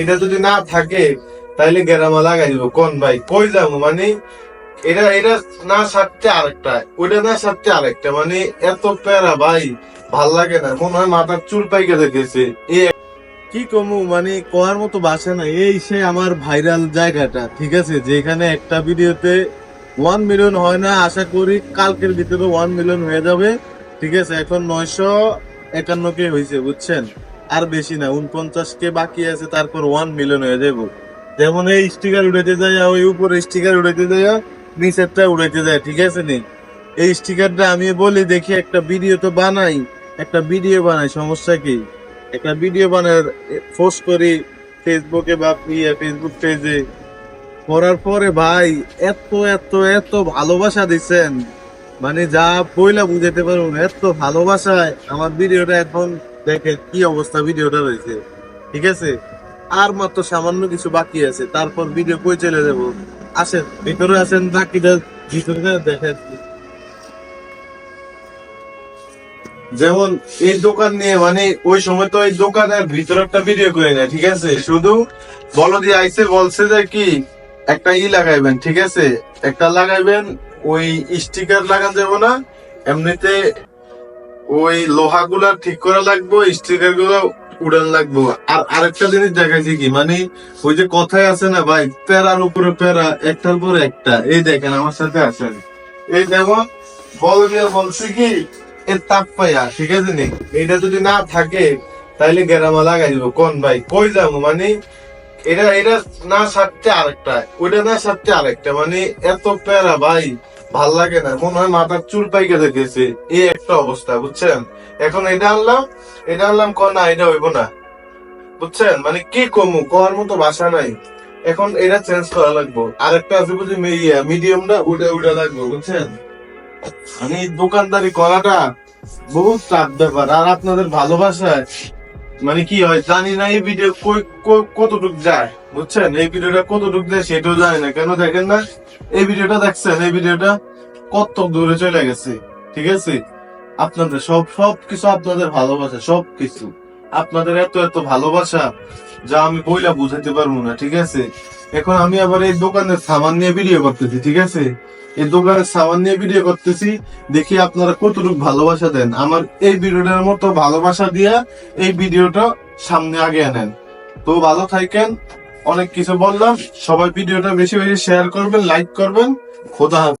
এটা যদি না থাকে, তাইলে গেরামা লাগাই দিব। কোন ভাই? কই যাব? মানে এটা এটা না সারতে আরেকটা, ওইটা না সারতে আরেকটা। মানে এত প্যারা ভাই, ভালো লাগে না। মনে হয় মাথার চুল পাইকে দেখেছে এ কি কমু? মানে কোয়ার মতো বাসে না এই সে আমার ভাইরাল জায়গাটা, ঠিক আছে? যেখানে একটা ভিডিওতে ওয়ান মিলিয়ন হয় না, আশা করি কালকের ভিতরে ওয়ান মিলিয়ন হয়ে যাবে। ঠিক আছে? এখন নয়শো একান্ন কে হয়েছে বুঝছেন? আর বেশি না উনপঞ্চাশ কে বাকি আছে তারপর ওয়ান মিলিয়ন হয়ে যাব যেমন এই স্টিকার উড়াইতে যায় ওই উপরে স্টিকার উড়াইতে যায় নিচেরটা উড়াইতে যায় ঠিক আছে নি? এই স্টিকারটা আমি বলি দেখি একটা ভিডিও তো বানাই একটা ভিডিও বানাই সমস্যা কি? একটা ভিডিও বানায় পোস্ট করি ফেসবুকে বা ইয়ে ফেসবুক পেজে করার পরে ভাই এত এত এত ভালোবাসা দিচ্ছেন। মানে যা পয়লা বুঝাতে পারব না, এত ভালোবাসায় আমার ভিডিওটা এখন দেখে কি অবস্থা ভিডিওটা রয়েছে ঠিক আছে? আর মাত্র সামান্য কিছু বাকি আছে, তারপর ভিডিও কই চলে যাব? আসেন, ভিতরে আসেন, বাকিটা ভিতরে দেখেন। যেমন এই দোকান নিয়ে মানে ওই সময় তো এই দোকানের ভিতরে একটা ভিডিও করে নেয়, ঠিক আছে? শুধু বলো দিয়ে আইসে বলছে যে কি, একটা ই লাগাইবেন, ঠিক আছে? একটা লাগাইবেন, ওই স্টিকার লাগান যাব না, এমনিতে ওই লোহা গুলা ঠিক করা লাগবো স্টিকারগুলো উড়ান লাগবো। আর আরেকটা জিনিস দেখাইছি কি মানে ওই যে কথায় আছে না ভাই, প্যারার উপরে প্যারা, একটার পর একটা। এই দেখেন, আমার সাথে আসেন এই যেমন বল দিয়ে বলছি কি, এর তাপ পাইয়া, ঠিক আছে নি? এটা যদি না থাকে, তাইলে গেরামা লাগাই দিব। কোন ভাই? কই যাব? মানে এটা এটা না সারতে আরেকটা, ওইটা না সারতে আরেকটা। মানে এত প্যারা ভাই ভালো লাগে না, মনে হয় মাথার চুল পাইকে দেখেছে এই একটা অবস্থা, বুঝছেন? এখন এটা আনলাম এটা আনলাম ক না, এটা হইব না। বুঝছেন? মানে কি কমু করার মতো বাসা নাই। এখন এটা চেঞ্জ করা লাগবো। আরেকটা আছে বুঝি মিডিয়ামটা উঠে উঠে লাগবে, বুঝছেন? মানে দোকানদারি করাটা বহুত চাপ ব্যাপার। আর আপনাদের ভালোবাসায় মানে কি হয়, জানি না এই ভিডিও কতটুক যায়, বুঝছেন? এই ভিডিওটা কতটুক যায় সেটাও জানি না। কেন দেখেন না? এই ভিডিওটা দেখছেন, এই ভিডিওটা কত দূরে চলে গেছে, ঠিক আছে? আপনাদের সব সব কিছু আপনাদের ভালোবাসা, সব কিছু। আপনাদের এত এত ভালোবাসা যা আমি বইলা বুঝাতে পারব না, ঠিক আছে? এখন আমি আবার এই দোকানের সামান নিয়ে ভিডিও করতেছি, ঠিক আছে? এই দোকানের সামান নিয়ে ভিডিও করতেছি, দেখি আপনারা কতটুকু ভালোবাসা দেন। আমার এই ভিডিওটার মতো ভালোবাসা দিয়া এই ভিডিওটা সামনে আগে আনেন। তো ভালো থাকেন অনেক কিছু বললাম সবাই ভিডিওটা বেশি বেশি শেয়ার করবেন লাইক করবেন খোদা।